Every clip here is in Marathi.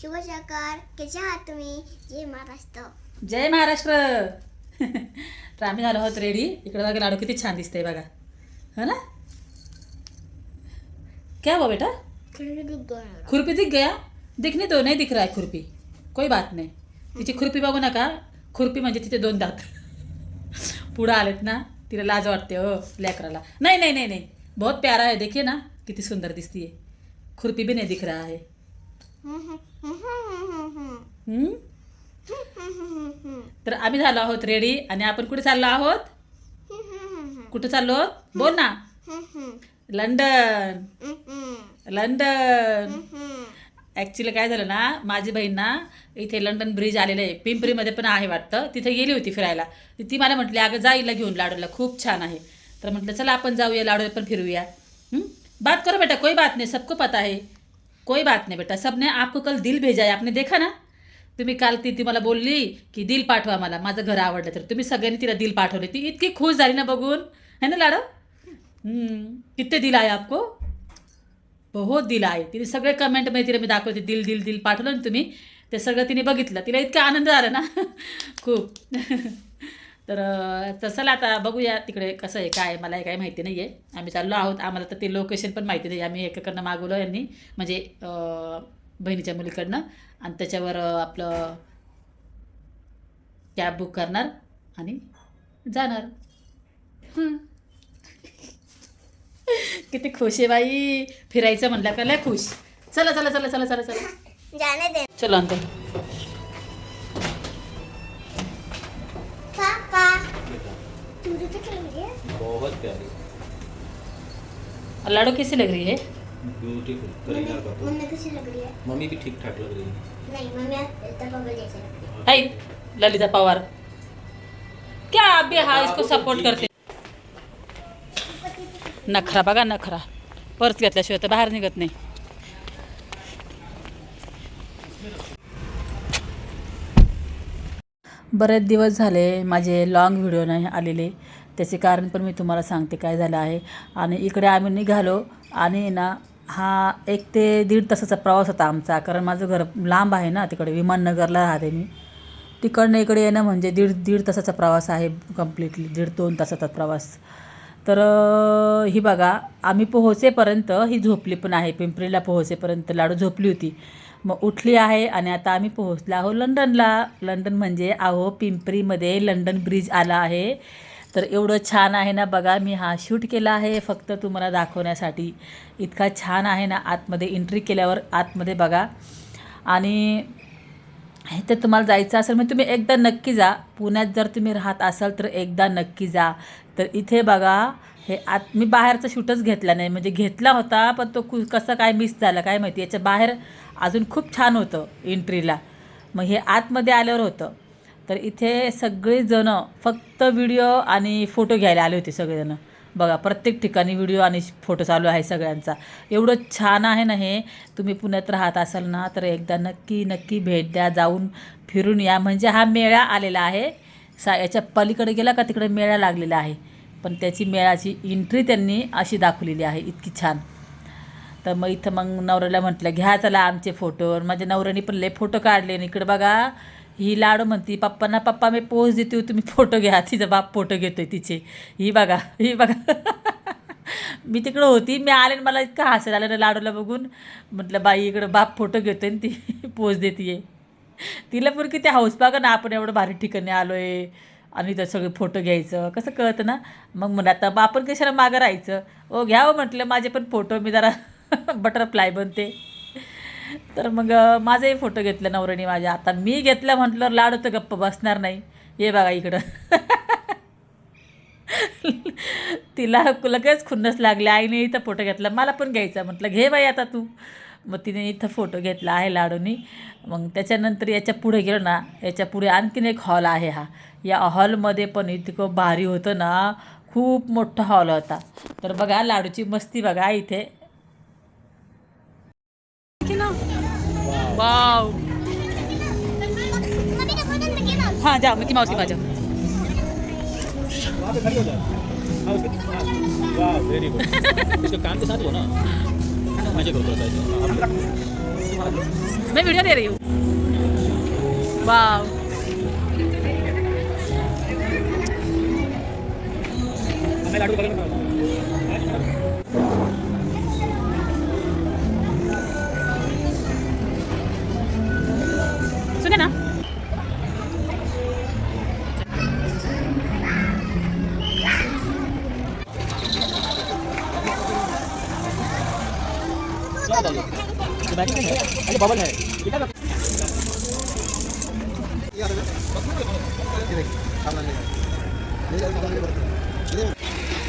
शुभ सकाळ कसे आहात तुम्ही? जय महाराष्ट्र. जय महाराष्ट्र. तर आम्ही झालो आहोत रेडी इकडे बघा लाडू किती छान दिसतंय बघा. हो ना? क्या हुआ बेटा? खुरपी दिख गया दिखने तो नाही दिख रहा है खुरपी. कोई बात नाही. तिची खुरपी बघू नका. खुरपी म्हणजे तिचे दोन दात. पुढं आलेत ना तिला लाज वाटते हो लेकराला. नाही नाही नाही नाही. बहुत प्यारा है देखिए ना किती सुंदर दिसतीये. खुरपी भी नहीं दिख रहा है हम्म? तर आम्ही झालो आहोत रेडी आणि आपण कुठे चाललो आहोत? कुठे चाललो आहोत? बोल ना. लंडन. लंडन. ॲक्च्युली काय झालं ना माझी बहीण ना इथे लंडन ब्रिज आलेलं आहे. पिंपरीमध्ये पण आहे वाटतं. तिथे गेली होती फिरायला. ती मला म्हटली अगं जाईला घेऊन लाडूला. खूप छान आहे. तर म्हटलं चला आपण जाऊया लाडूला पण फिरूया. बात करो बेटा कोई बात नाही. सबको पता आहे कोई बात नहीं बेटा सबने आपको कल दिल भेजा है आपने देखा ना? तुम्ही काल ती ती मला बोलली की दिल पाठवा मला माझं घर आवडलं तर. तुम्ही सगळ्यांनी तिला दिल पाठवले. ती इतकी खुश झाली ना बघून. है ना लाडू? किती दिल आहे आपको? बहुत दिल आहे. तिने सगळे कमेंटमध्ये तिला मी दाखवते दिल दिल दिल पाठवलं ना तुम्ही ते सगळं तिने बघितलं. तिला इतका आनंद झाला ना. खूप. तर तर चला आता बघूया तिकडे कसं आहे काय मला काही माहिती नाही आहे आम्ही चाललो आहोत. आम्हाला तर ते लोकेशन पण माहिती नाही आम्ही एकाकडनं मागवलं यांनी म्हणजे बहिणीच्या मुलीकडनं. आणि त्याच्यावर आपलं कॅब बुक करणार आणि जाणार. किती खुश आहे बाई. फिरायचं म्हणलं का लय खुश. चला चला चला चला चला चला. चलो अंकल. बहुत प्यारी। लाडो कैसी लग रही है? ब्यूटीफुल करीना कपूर मम्मी कैसी लग रही है? मम्मी भी ठीक ठाक लग रही है। नहीं मम्मी तो पापा जैसे लग रही हाय ललिता पवार। क्या आप भी हाँ इसको सपोर्ट करते नखरा बघा नखरा। पर्स घेतल्याशिवाय तर बाहेर निघत नाही. बरेच दिवस झाले माझे लॉंग व्हिडिओ नाही आलेले. त्याचे कारण पण मी तुम्हाला सांगते काय झालं आहे. आणि इकडे आम्ही निघालो आणि ना हा एक ते दीड तासाचा प्रवास होता आमचा. कारण माझं घर लांब आहे ना तिकडे विमाननगरला राहते मी. तिकडनं इकडे येणं म्हणजे दीड दीड तासाचा प्रवास आहे कम्प्लिटली दीड दोन तासाचा प्रवास. तर ही बघा आम्ही पोहोचेपर्यंत ही झोपली पण आहे पिंपरीला पोहोचेपर्यंत लाडू झोपली होती. मग उठली आहे आणि आता आम्ही पोहोचलो आहो लंडनला. लंडन म्हणजे आहो पिंपरीमध्ये लंडन ब्रिज आला आहे. तर एवढं छान आहे ना बघा मी हा शूट केला आहे फक्त तुम्हाला दाखवण्यासाठी. इतका छान आहे ना आतमध्ये एंट्री केल्यावर आतमध्ये बघा. आणि हे तर तुम्हाला जायचं असेल म्हणजे तुम्ही एकदा नक्की जा. पुण्यात जर तुम्ही राहत असाल तर एकदा नक्की जा. तर इथे बघा हे आत मी बाहेरचा शूटच घेतला नाही. म्हणजे घेतला होता पण तो कु कसं काय मिस झाला काय माहिती. याच्या बाहेर अजून खूप छान होतं एंट्रीला मग हे आतमध्ये आल्यावर होतं. तर इथे सगळेजणं फक्त व्हिडिओ आणि फोटो घ्यायला आले होते सगळेजणं. बघा प्रत्येक ठिकाणी व्हिडिओ आणि फोटो चालू आहे सगळ्यांचा. एवढं छान आहे ना हे? तुम्ही पुण्यात राहत असाल ना तर एकदा नक्की नक्की भेट द्या. जाऊन फिरून या. म्हणजे हा मेळा आलेला आहे. सा याच्या पलीकडे गेला का तिकडे मेळा लागलेला आहे? पण त्याची मेळाची एंट्री त्यांनी अशी दाखवलेली आहे. इतकी छान. तर मग इथं मग नवऱ्याला म्हटलं घ्या चला आमचे फोटो माझ्या नवऱ्याने पण लय फोटो काढले आणि इकडं बघा ही लाडू म्हणती पप्पांना पप्पा मी पोज देते हो, तुम्ही फोटो घ्या. तिचा बाप फोटो घेतोय तिचे. ही बघा ही बघा. मी तिकडं होती मी आले मला इतकं हसायला आलं ना लाडूला बघून. म्हटलं बाई इकडं बाप फोटो घेतोय आणि ती पोज देते तिला पण किती हाऊस बघा ना आपण एवढं भारी ठिकाणी आलो आहे आणि तर सगळे फोटो घ्यायचं. कसं कळतं ना? मग म्हणलं आता आपण कशाला मागं राहायचं? ओ घ्या हो म्हटलं माझे पण फोटो मी जरा बटरफ्लाय बनते. तर मग अं, माझाही फोटो घेतला नवऱ्याने माझ्या आता मी घेतलं म्हटलं लाडू तर गप्प बसणार नाही. ये बघा इकडं. तिला लगेच खुन्नस लागली. आईने इथं फोटो घेतला. मला पण घ्यायचा. म्हटलं घे बाई आता तू. मग तिने इथं फोटो घेतला आहे लाडूनी. मग त्याच्यानंतर याच्यापुढे गेलो ना याच्यापुढे आणखीन एक हॉल आहे हा. या हॉलमध्ये पण इतकं भारी होतं ना. खूप मोठा हॉल होता. तर बघा लाडूची मस्ती बघा इथे. वाव हाँ जाओ मिकी माउस के पास जाओ वहाँ पे खड़े हो जाओ हाँ, उसके- हाँ, वाह वेरी गुड कान के साथ लो ना करतो मैं वीडियो दे रही हूँ वाह सुने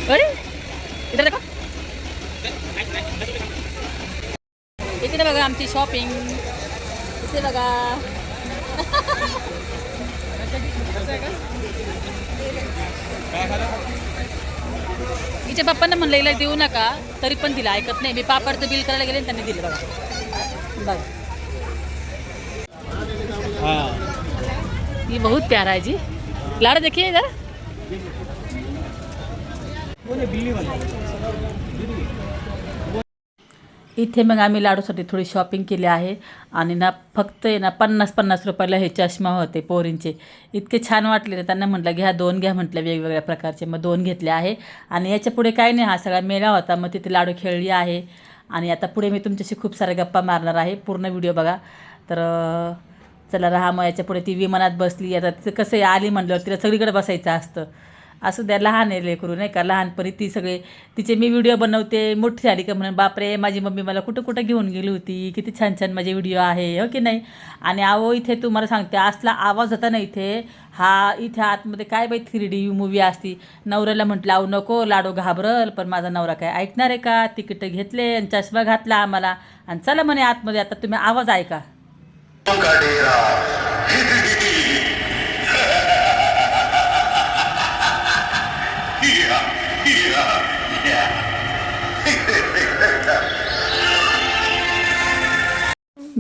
अरे इधर देखा इथे बघा आमची शॉपिंग इथे बघा. हिच्या पप्पांना म्हणलं हिला देऊ नका तरी पण दिला ऐकत नाही. मी पापडचं बिल करायला गेले त्यांनी दिलं बघा. बघा. हाँ. ये बहुत प्यारा है जी. लाड़ा देखिए इधर. इथे मग आम्ही लाडूसाठी थोडी शॉपिंग केली आहे. आणि ना फक्त आहे ना पन्नास पन्नास रुपयाला हे चष्मा होते पोरींचे. इतके छान वाटले ना त्यांना म्हटलं घ्या दोन घ्या म्हटलं वेगवेगळ्या प्रकारचे. मग दोन घेतले आहे. आणि याच्यापुढे काही नाही हा सगळा मेळा होता. मग तिथे लाडू खेळली आहे. आणि आता पुढे मी तुमच्याशी खूप साऱ्या गप्पा मारणार आहे. पूर्ण व्हिडिओ बघा. तर चला राहा मग याच्यापुढे ती विमानात बसली आता तिचं कसं आहे आली म्हटल्यावर तिला सगळीकडे बसायचं असतं. असं द्या लहान आहे लेकरू नाही का? लहानपणी ती सगळे तिचे मी व्हिडिओ बनवते मोठी झाली का म्हणून बापरे माझी मम्मी मला कुठं कुठं घेऊन गेली होती किती छान छान माझे व्हिडिओ आहे हो की नाही? आणि आवो इथे तुम्हाला सांगते असला आवाज होता ना इथे हा इथे आतमध्ये काय बाई थ्री डी मूवी असती. नवऱ्याला म्हटलं अहो नको लाडू घाबरल पण माझा नवरा काय ऐकणार आहे का? तिकीट घेतले आणि चष्मा घातला आम्हाला. आणि चला म्हणे आतमध्ये आता तुम्ही आवाज ऐका. का डेरा.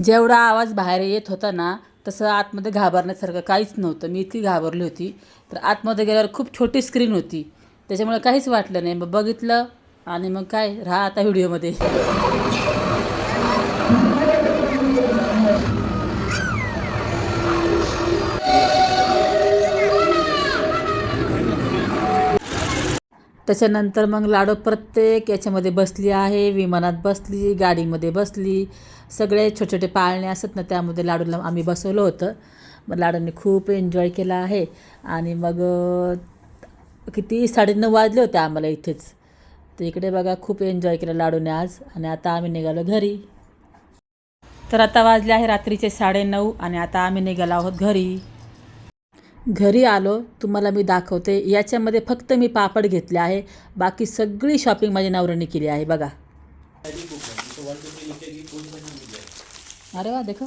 जेवढा आवाज बाहेर येत होता ना तसं आतमध्ये घाबरण्यासारखं काहीच नव्हतं. मी इतकी घाबरली होती. तर आतमध्ये गेल्यावर खूप छोटी स्क्रीन होती. त्याच्यामुळे काहीच वाटलं नाही. मग बघितलं आणि मग काय? राहा आता व्हिडिओमध्ये. त्याच्यानंतर मग लाडू प्रत्येक याच्यामध्ये बसली आहे विमानात बसली गाडीमध्ये बसली. सगळे छोटे छोटे पाळणे असत ना त्यामध्ये लाडूला आम्ही बसवलं होतं. मग लाडूने खूप एन्जॉय केला आहे. आणि मग किती साडेनऊ वाजले होते आम्हाला इथेच. तर इकडे बघा खूप एन्जॉय केलं लाडूने आज. आणि आता आम्ही निघालो घरी. तर आता वाजले आहे रात्रीचे साडेनऊ आणि आता आम्ही निघालो आहोत घरी. घरी आलो तुम्हाला मी दाखवते. याच्यामध्ये फक्त मी पापड घेतले आहे. बाकी सगळी शॉपिंग माझ्या नवऱ्याने केली आहे. बघा. अरे वा देखो.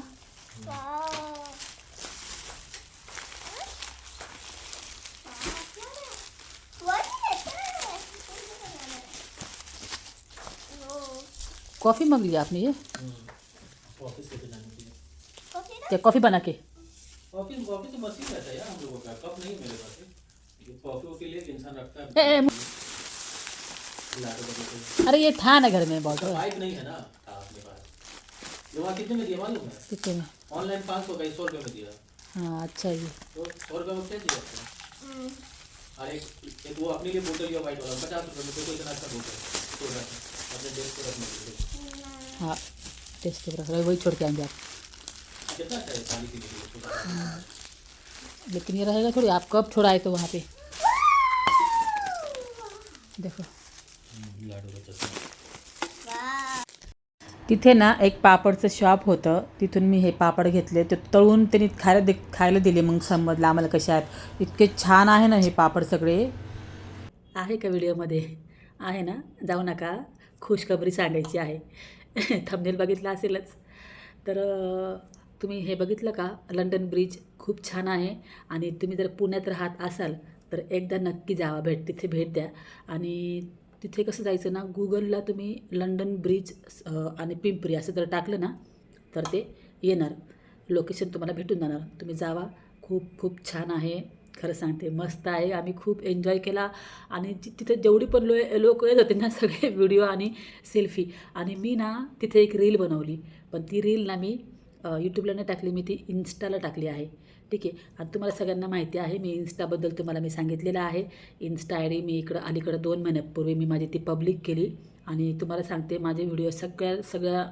कॉफ़ी मंग लिया आपने ये? क्या कॉफ़ी बना के? कॉफ़ी कॉफ़ी तो मशीन रहता है यार हम लोगों का। कप नहीं मेरे पास। ये कॉफ़ी के लिए एक इंसान रखता है। अरे ये था ना घर में बॉटल पाइप नहीं है ना? था अपने पास। ये वहाँ कितने में दिया मालूम है? कितने में? ऑनलाइन पाँच सौ का सौ रुपये में दिया। हाँ अच्छा ये। तो सौ रुपये में क्या दिया और एक एक वो अपने लिए बोतल लिया वाइट वाला। पचास रुपये में देखो इतना अच्छा बोतल तो रखें अपने डेस्क पे रखने के लिए हाँ टेस्ट के रख रहे वही छोड़ के आएँगे आप। लेकिन ये रहेगा थोड़ी आप कब छोड़ाए तो वहाँ पे? देखो। तिथे ना एक पापडचं शॉप होतं. तिथून मी हे पापड घेतले. ते तळून त्यांनी खायला दे खायला दिले मग समजलं आम्हाला कसे आहेत. इतके छान आहे ना हे पापड सगळे. आहे का व्हिडिओमध्ये? आहे ना? जाऊ नका. खुशखबरी सांगायची आहे. थंबनेल बघितला असेलच. तर तुम्ही हे बघितलं का? लंडन ब्रिज खूप छान आहे आणि तुम्ही जर पुण्यात राहत असाल तर एकदा नक्की जावा भेट तिथे भेट द्या. आणि तिथे कसं जायचं ना गुगलला तुम्ही लंडन ब्रिज आणि पिंपरी असं जर टाकलं ना तर ते येणार. लोकेशन तुम्हाला भेटून जाणार. तुम्ही जावा. खूप खूप छान आहे. खरं सांगते मस्त आहे. आम्ही खूप एन्जॉय केला. आणि तिथे जेवढी पण लो लोक येत होते ना सगळे व्हिडिओ आणि सेल्फी आणि मी ना तिथे एक रील बनवली. पण ती रील ना मी यूट्यूबला नाही टाकली मी ती इन्स्टाला टाकली आहे. ठीक आहे? आणि तुम्हाला सगळ्यांना माहिती आहे मी इन्स्टाबद्दल तुम्हाला मी सांगितलेलं आहे. इन्स्टा आय डी मी इकडं अलीकडं दोन महिन्यापूर्वी मी माझी ती पब्लिक केली. आणि तुम्हाला सांगते माझे व्हिडिओ सगळ्या सगळ्या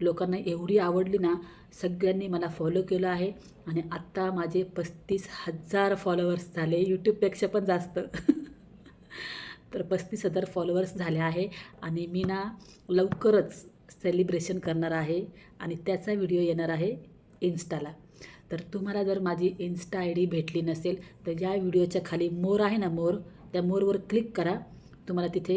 लोकांना एवढी आवडली ना सगळ्यांनी मला फॉलो केलं आहे. आणि आत्ता माझे पस्तीस हजार फॉलोअर्स झाले यूट्यूबपेक्षा पण जास्त. तर पस्तीस हजार फॉलोअर्स झाले आहे. आणि मी ना लवकरच सेलिब्रेशन करणार आहे आणि त्याचा व्हिडिओ येणार आहे इन्स्टाला तर तुम्हाला जर माझी इन्स्टा आय डी भेटली नसेल तर या व्हिडिओच्या खाली मोर आहे ना मोर त्या मोरवर क्लिक करा. तुम्हाला तिथे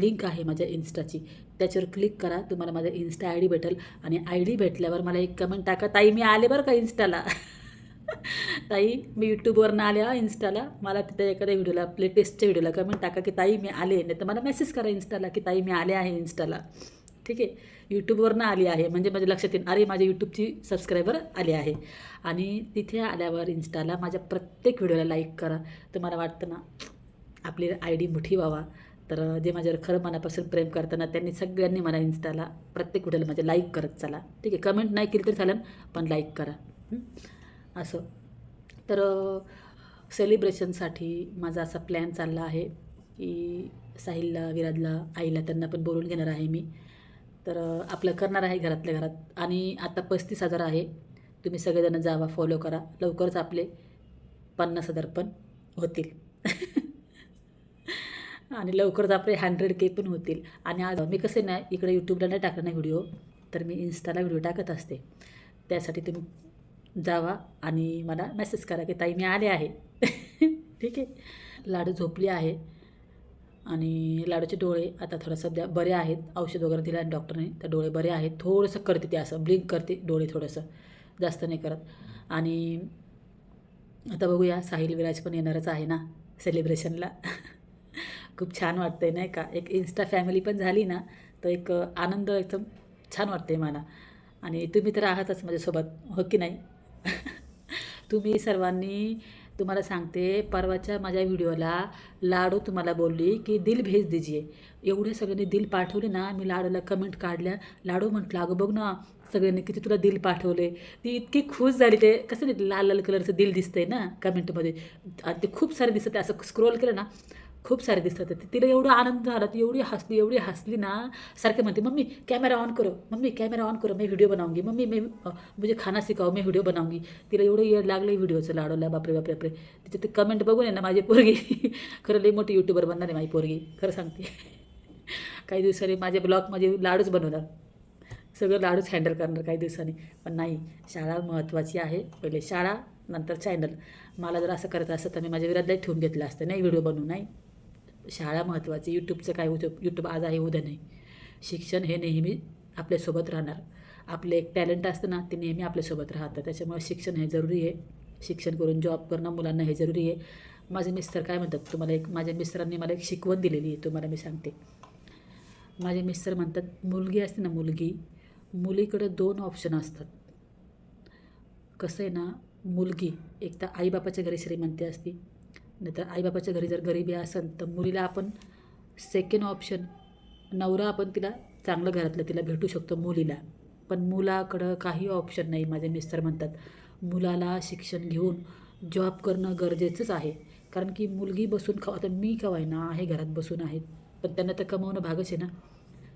लिंक आहे माझ्या इन्स्टाची त्याच्यावर क्लिक करा तुम्हाला माझा इन्स्टा आय डी भेटेल. आणि आय डी भेटल्यावर मला एक कमेंट टाका ताई मी आले बरं का इन्स्टाला ताई मी यूट्यूबवरनं आले हा इन्स्टाला मला तिथे एखाद्या व्हिडिओला लेटेस्टच्या व्हिडिओला कमेंट टाका की ताई मी आले. नाही तर मला मेसेज करा इन्स्टाला की ताई मी आले आहे इन्स्टाला ठीक आहे? यूट्यूबवरनं आली आहे. म्हणजे माझ्या लक्षात येईल. अरे माझ्या यूट्यूबची सबस्क्रायबर आली आहे. आणि तिथे आल्यावर इन्स्टाला माझ्या प्रत्येक व्हिडिओला लाईक करा. तर मला वाटतं ना आपली आय डी मोठी व्हावा. तर जे माझ्यावर खरं मनापासून प्रेम करताना त्यांनी सगळ्यांनी मला इन्स्टाला प्रत्येक व्हिडिओला माझ्या लाईक करत चला. ठीक आहे? कमेंट नाही केली तरी चालेल पण लाईक करा. असं. तर सेलिब्रेशनसाठी माझा असा प्लॅन चालला आहे की साहिलला विराजला आईला त्यांना पण बोलून घेणार आहे मी. तर आपलं करणार आहे घरातल्या घरात. आणि आता पस्तीस हजार आहे. तुम्ही सगळेजण जावा फॉलो करा. लवकरच आपले पन्नास हजार पण होतील. आणि लवकरच आपले हंड्रेड के पण होतील. आणि आज मी कसे नाही इकडे यूट्यूबला नाही टाकणार ना व्हिडिओ तर मी इन्स्टाला व्हिडिओ टाकत असते. त्यासाठी तुम्ही जावा आणि मला मेसेज करा की ताई मी आले आहे. ठीक आहे. लाडू झोपली आहे. आणि लाडूचे डोळे आता थोडं सध्या बरे आहेत. औषध वगैरे दिलं डॉक्टरने तर डोळे बरे आहेत. थोडंसं करते ते असं ब्लिंक करते डोळे थोडंसं. जास्त नाही करत. आणि आता बघूया साहिल विराज पण येणारच आहे ना सेलिब्रेशनला खूप छान वाटतंय नाही का? एक इन्स्टा फॅमिली पण झाली ना तर एक आनंद एकदम छान वाटते मला. आणि तुम्ही तर आहातच माझ्यासोबत हो की नाही? तुम्ही सर्वांनी तुम्हाला सांगते परवाच्या माझ्या व्हिडिओला लाडू तुम्हाला बोलली की दिल भेज दीजिए. एवढे सगळ्यांनी दिल पाठवले ना मी लाडूला कमेंट काढल्या. लाडू म्हटलं अगं बघ ना सगळ्यांनी किती तुला दिल पाठवले. ती इतकी खुश झाली ते कसं नाही लाल लाल कलरचं दिल दिसतंय ना कमेंटमध्ये आणि ते खूप सारे दिसतं ते असं स्क्रोल केलं ना खूप सारे दिसतात. ते तिला एवढा आनंद झाला ती एवढी हसली एवढी हसली ना सारखे म्हणते मम्मी कॅमेरा ऑन करो. मम्मी कॅमेरा ऑन करो. मी व्हिडिओ बनाऊंगी मम्मी मी म्हणजे मुझे खाना सिखाओ. मी व्हिडिओ बनाऊंगी तिला एवढं येड लागलं व्हिडिओचं लाडवला बापरे बापरे बापरे. तिचे ते कमेंट बघून आहे ना माझी पोरगी. खरं लई मोठी यूट्यूबर बनणार आहे माझी पोरगी. खरं सांगते. काही दिवसांनी माझे ब्लॉग माझे लाडूच बनवणार. सगळं लाडूच हँडल करणार काही दिवसांनी. पण नाही शाळा महत्त्वाची आहे. पहिले शाळा नंतर चॅनल मला जर असं करायचं असतं तर मी माझ्या विरातलाही ठेवून घेतलं असतं. नाही व्हिडिओ बनवू नाही. शाळा महत्त्वाची यूट्यूबचं काय यूट्यूब यूट्यूब आज आहे उद्या नाही. शिक्षण हे नेहमी आपल्यासोबत राहणार. आपलं एक टॅलेंट असतं ना ते नेहमी आपल्यासोबत राहतं. त्याच्यामुळे शिक्षण हे जरुरी आहे. शिक्षण करून जॉब करणं मुलांना हे जरुरी आहे. माझे मिस्टर काय म्हणतात तुम्हाला एक माझ्या मिस्टरांनी मला एक शिकवण दिलेली आहे तुम्हाला मी सांगते. माझे मिस्टर म्हणतात मुलगी असते ना मुलगी मुलीकडं दोन ऑप्शन असतात. कसं आहे ना मुलगी एक तर आईबापाच्या घरी श्रीमंती असती नाही तर आईबापाच्या घरी जर गरिबी असेल तर मुलीला आपण सेकंड ऑप्शन नवरा आपण तिला चांगलं घरातलं तिला भेटू शकतो मुलीला. पण मुलाकडं काही ऑप्शन नाही माझे मिस्टर म्हणतात. मुलाला शिक्षण घेऊन जॉब करणं गरजेचंच आहे. कारण की मुलगी बसून खाव आता मी कवाय ना आहे घरात बसून आहे. पण त्यांना तर कमवणं भागच आहे ना.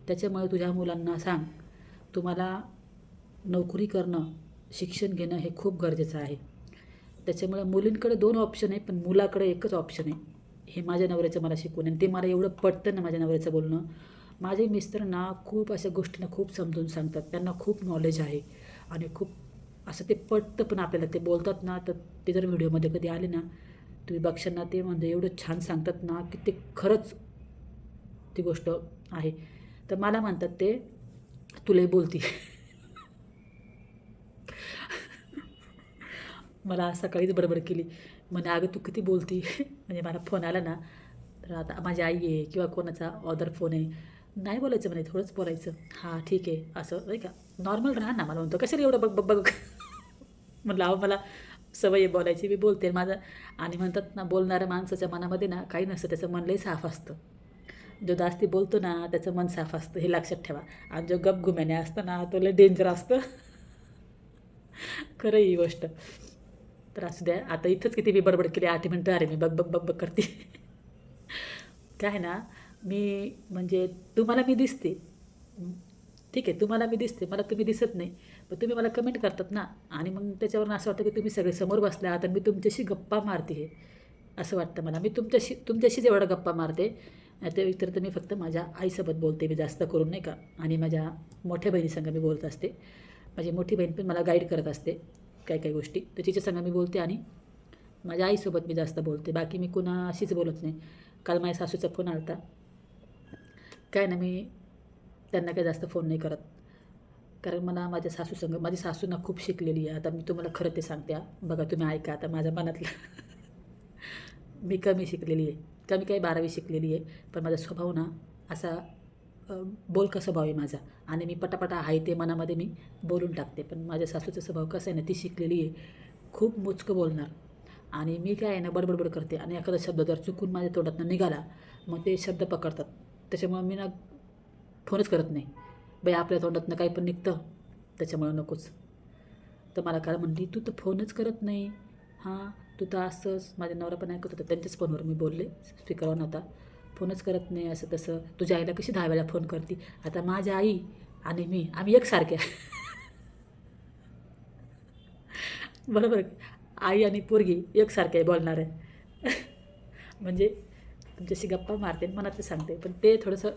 त्याच्यामुळे तुझ्या मुलांना सांग तुम्हाला नोकरी करणं शिक्षण घेणं हे खूप गरजेचं आहे. त्याच्यामुळे मुलींकडे दोन ऑप्शन आहे पण मुलाकडे एकच ऑप्शन आहे. हे माझ्या नवऱ्याचं मला शिकवून आणि ते मला एवढं पटतं ना माझ्या नवऱ्याचं बोलणं. माझे मिस्टर ना खूप अशा गोष्टींना खूप समजून सांगतात. त्यांना खूप नॉलेज आहे. आणि खूप असं ते पटतं पण आपल्याला. ते बोलतात ना तर ते जर व्हिडिओमध्ये कधी आले ना तुम्ही बघशाल ते म्हणजे एवढं छान सांगतात ना की ते खरंच ती गोष्ट आहे. तर मला म्हणतात ते तुलाही बोलती. मला सकाळीच बडबड केली. म्हणे अगं तू किती बोलती? म्हणजे मला फोन आला ना तर आता माझी आई आहे किंवा कोणाचा ऑदर फोन आहे. नाही बोलायचं म्हणे थोडंच बोलायचं. हां ठीक आहे असं नाही का? नॉर्मल राहा ना मला म्हणतो. कशाला एवढं बघ बघ बघ? म्हटलं अहो मला सवय आहे बोलायची मी बोलते माझं. आणि म्हणतात ना बोलणाऱ्या माणसाच्या मनामध्ये ना काही नसतं त्याचं मन लई साफ असतं. जो जास्ती बोलतो ना त्याचं मन साफ असतं हे लक्षात ठेवा. आणि जो गपगुम्याने असतं ना तो लय डेंजर असतं. खरं ही गोष्ट. तर असू द्या. आता इथंच किती मी बडबड केली. आठ मिनटं अरे मी बग बग बग बग करते. काय आहे ना मी म्हणजे तुम्हाला मी दिसते. ठीक आहे तुम्हाला मी दिसते. मला तुम्ही दिसत नाही. पण तुम्ही मला कमेंट करतात ना. आणि मग त्याच्यावरून असं वाटतं की तुम्ही सगळे समोर बसल्या आहात मी तुमच्याशी गप्पा मारते आहे असं वाटतं मला. मी तुमच्याशी तुमच्याशीच एवढा गप्पा मारते. त्या व्यतिरिक्त मी फक्त माझ्या आईसोबत बोलते. मी जास्त करून नाही का. आणि माझ्या मोठ्या बहिणीसंग मी बोलत असते. माझी मोठी बहीण पण मला गाईड करत असते. काही काही गोष्टी. तर तिच्या संग मी बोलते आणि माझ्या आईसोबत मी जास्त बोलते. बाकी मी कुणाशीच बोलत नाही. काल माझ्या सासूचा फोन आला होता काय ना मी त्यांना काही जास्त फोन नाही करत. कारण मला माझ्या सासू संग माझी सासू ना खूप शिकलेली आहे. आता मी तुम्हाला खरं ते सांगते बघा तुम्ही ऐका. आता माझ्या मनातलं मी कमी शिकलेली आहे. कमी काही बारावी शिकलेली आहे. पण माझा स्वभाव ना असा बोलका स्वभाव आहे माझा? आणि मी पटापटा आहे ते मनामध्ये मी बोलून टाकते. पण माझ्या सासूचा स्वभाव कसा आहे ना ती शिकलेली आहे. खूप मोजकं बोलणार. आणि मी काय आहे ना बडबडबड करते. आणि एखादा शब्द जर चुकून माझ्या तोंडातनं निघाला मग ते शब्द पकडतात. त्याच्यामुळं मी ना फोनच करत नाही. बाई आपल्या तोंडातनं काही पण निघतं. त्याच्यामुळं नकोच. तर मला काय म्हणली तू तर फोनच करत नाही. हां तू तर असंच. माझ्या नवरा पण ऐकत होता. त्यांच्याच फोनवर मी बोलले. स्पीकरवर नव्हता. फोनच करत नाही असं तसं. तुझ्या आईला कशी दहा वेळा फोन करते? आता माझ्या आई आणि मी आम्ही एकसारख्या. बरोबर आई आणि पोरगी एकसारखे बोलणार. आहे म्हणजे तुमच्याशी गप्पा मारते मनातलं सांगते पण ते थोडंसं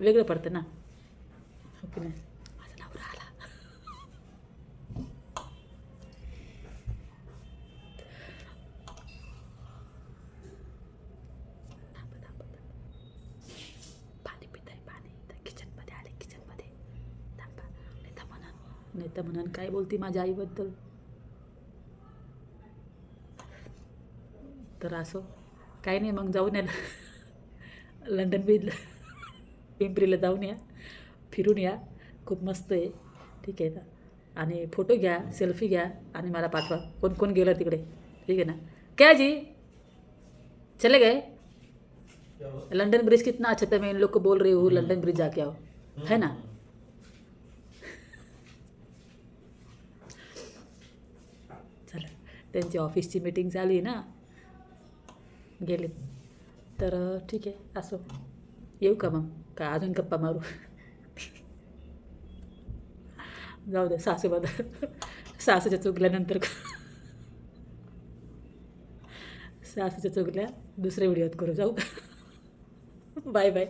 वेगळं पडतं ना. हो ओके नाही माझा नवरा आला थांबा, थांबा, थांबा. पाणी पित आहे पाणी इथं किचनमध्ये आले किचनमध्ये थांबा नाही तर म्हणून नाही तर म्हणून काय बोलती माझ्या आईबद्दल? तर असो. काही नाही मग जाऊन या. ना लंडन बीच पिंपरीला जाऊन या. फिरून या. खूप मस्त आहे. ठीक आहे ना. आणि फोटो घ्या सेल्फी घ्या आणि मला पाठवा. कोण कोण गेलं तिकडे? ठीक आहे ना. क्या जी? चले गए? लंदन ब्रिज कितना अच्छा था मैं इन लोग को बोल रही हूँ लंदन ब्रिज जाके आओ. है ना चला त्यांची ऑफिसची मीटिंग झाली ना गेले. तर ठीक आहे असो. येऊ का मग? का अजून गप्पा मारू? जाऊ दे सासूबद्दल सासूच्या चुकल्यानंतर सासूच्या चुकल्या दुसऱ्या व्हिडिओत करू. जाऊ. Bye bye.